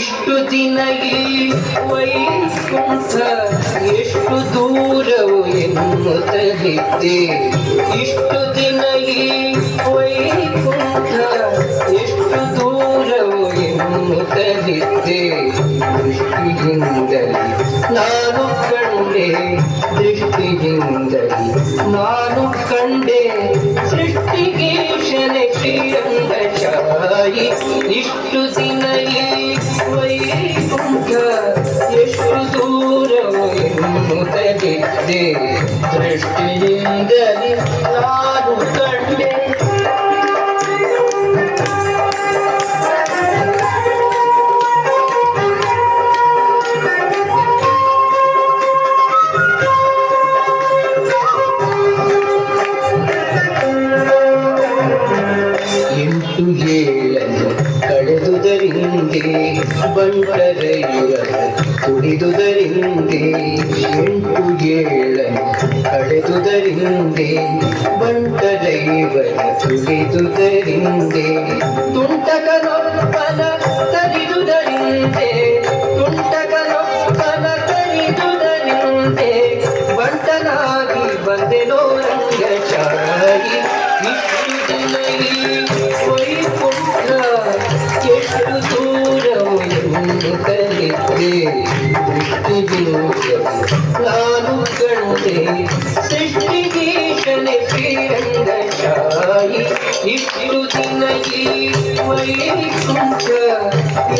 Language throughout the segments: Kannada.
ಇಷ್ಟು ದಿನ ಇಲ್ಲಿ ವಯಸ್ಕುಂಠ ಎಷ್ಟು ದೂರವು ಎನ್ನುತ್ತಲಿದ್ದೆ ಇಷ್ಟು ದಿನ ಇಲ್ಲಿ ವೈಕುಂಠ ಎಷ್ಟು ದೂರವು ಎನ್ನುತ್ತಲಿದ್ದೆ ದೃಷ್ಟಿಯಿಂದಲಿ ನಾನು ಕಂಡೆ, ದೃಷ್ಟಿಯಿಂದಲಿ ನಾನು ಕಂಡೆ. ಸೃಷ್ಟಿಗೆ ಶನಿ ಶ್ರೀರಂಗ ಇಷ್ಟು ದಿನ ಇಲ್ಲಿ முதலில் திருஷ்டியிந்தலில் நான் ಎಂಟು ಏಳನ್ನು ಕಳೆದುದರಿಂದೆ ಬಂಡರೆಯುವ ಕುಡಿದುದರಿಂದೆ ಎಂಟು ಏಳನ್ನು ಕಳೆದುದರಿಂದೆ ಬಂಡರೆಯುವ ಕುಡಿದುದರಿಂದೆ ತುಂಟಕನೊಪ್ಪನ ತರಿದುದರಿಂದೆ.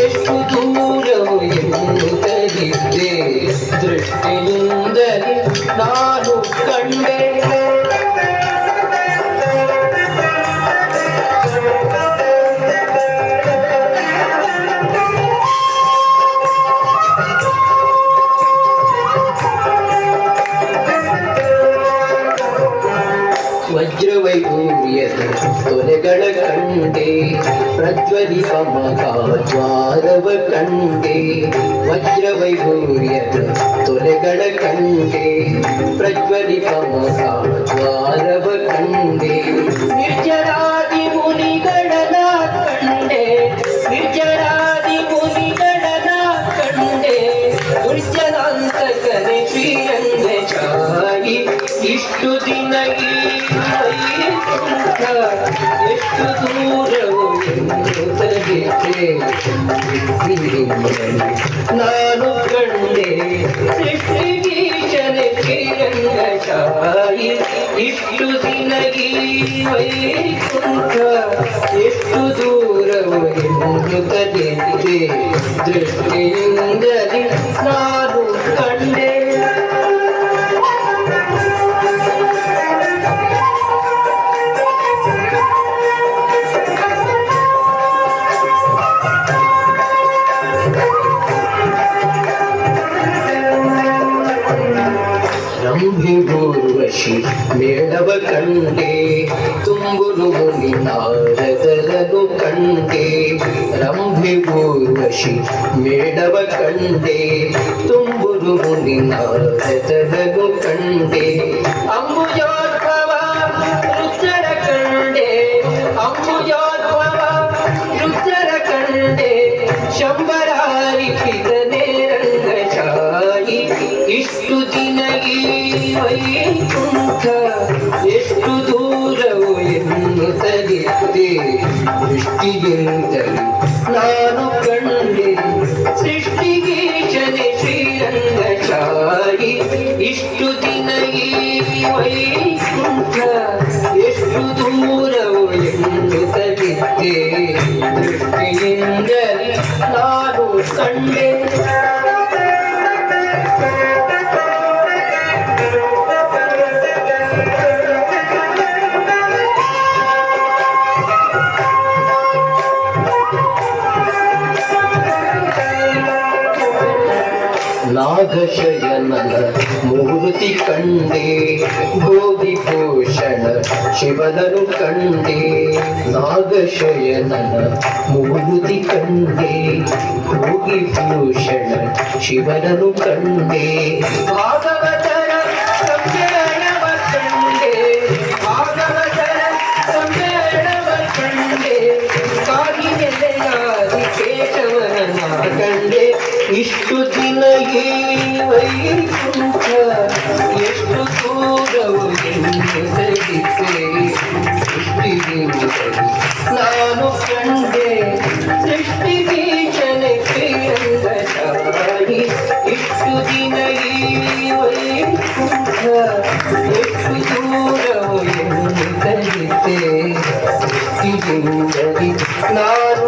ಎಷ್ಟು ದೂರವು ಎಂದು ಕಲಿತೆ ದೃಷ್ಟಿಯಿಂದಲೇ ನಾನು ಕಂಡೆ ವಜ್ರವೈಭೂರ್ಯದ ತೊಲೆಗಳ ಕಂಡೆ ಪ್ರಜ್ವಲಿಪ ಮಹಾದ್ವಾರವ ಕಂಡೆ ವಜ್ರವೈಭೂರ್ಯದ ತೊಲೆಗಳ ಕಂಡೆ ಪ್ರಜ್ವಲಿಪ ಮಹಾದ್ವಾರವ ಕಂಡೆ ನಿರ್ಜರಾದಿ ಮುನಿಗಳನ ಕಂಡೆ ನಿರ್ಜರಾದಿ ಮುನಿಗಳನ ಕಂಡೆ ದುರ್ಜನಾಂತಕನೆ ಶ್ರೀರಂಗಚಾರಿ ಇಷ್ಟು ದಿನ ಈ ವೈಕುಂಠ ಎಷ್ಟು ದೂರವು ಎನ್ನುತ್ತಲಿದೆ ನಾನು ಕಂಡೆ ಸೃಷ್ಟಿಗೀಶನೆ ಶ್ರೀರಂಗಚಾರಿ ಇಷ್ಟು ದಿನ ಈ ವೈಕುಂಠ ಎಷ್ಟು ದೂರವು ಎನ್ನುತ್ತಲಿದೆ ದೃಷ್ಟಿಯಿಂದಲೇ ಊರ್ವಶಿ ಮೇಳವ ಕಂಡೆ ತುಂಬುರು ಮುನಿ ನಾರದರನು ಕಂಡೆ ರಂಭೆ ಊರ್ವಶಿ ಮೇಳವ ಕಂಡೆ ತುಂಬುರು ಮುನಿ ನಾರದರನು ಕಂಡೆ ಅಂಬುಜೋದ್ಭವ ರುದ್ರರ ಕಂಡೆ ಅಂಬುಜೋದ್ಭವ ರುದ್ರರ ಕಂಡೆ ಶಂಬರಾರಿಪಿತನೇ ರಂಗಶಾಯಿ ದೃಷ್ಟಿಯಿಂದಲೇ ನಾನು ಕಂಡೆ ಸೃಷ್ಟಿಗೆ ಶ್ರೀರಂಗಚಾರಿ ಇಷ್ಟು ದಿನ ಈ ವೈಕುಂಠ, ಎಷ್ಟು ದೂರವು ಎನ್ನುತ್ತಲಿದ್ದೆ ದೃಷ್ಟಿಯಿಂದಲೇ ನಾನು ಕಂಡೆ. ನಾಗಶಯನನ ಮೂರ್ತಿ ಕಂಡೆ ಗೋಧಿಭೂಷಣ ಶಿವನನು ಕಂಡೆ. ನಾಗಶಯನ ಮೂರ್ತಿ ಕಂಡೆ ಭೋಗಿಭೂಷಣ ಶಿವನನು ಕಂಡೆ. ಭಾಗವತರ ಎಷ್ಟು ದೂರ ದೂರವು ಎನ್ನುತ್ತಲಿದ್ದೆ ಸೃಷ್ಟಿಗಿಂತಲೂ ನಾನು ಕಂಡೆ ಸೃಷ್ಟಿ ಬೀಜನಕ್ಕೆ ರಂಗಶಾಹಿ ಇಷ್ಟು ದಿನ ಈ ವೈಕುಂಠ ಎಷ್ಟು ದೂರವು ಎನ್ನುತ್ತಲಿದ್ದೆ ಸೃಷ್ಟಿಗಿಂತಲೂ ನಾನು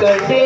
ಕಂಡೆ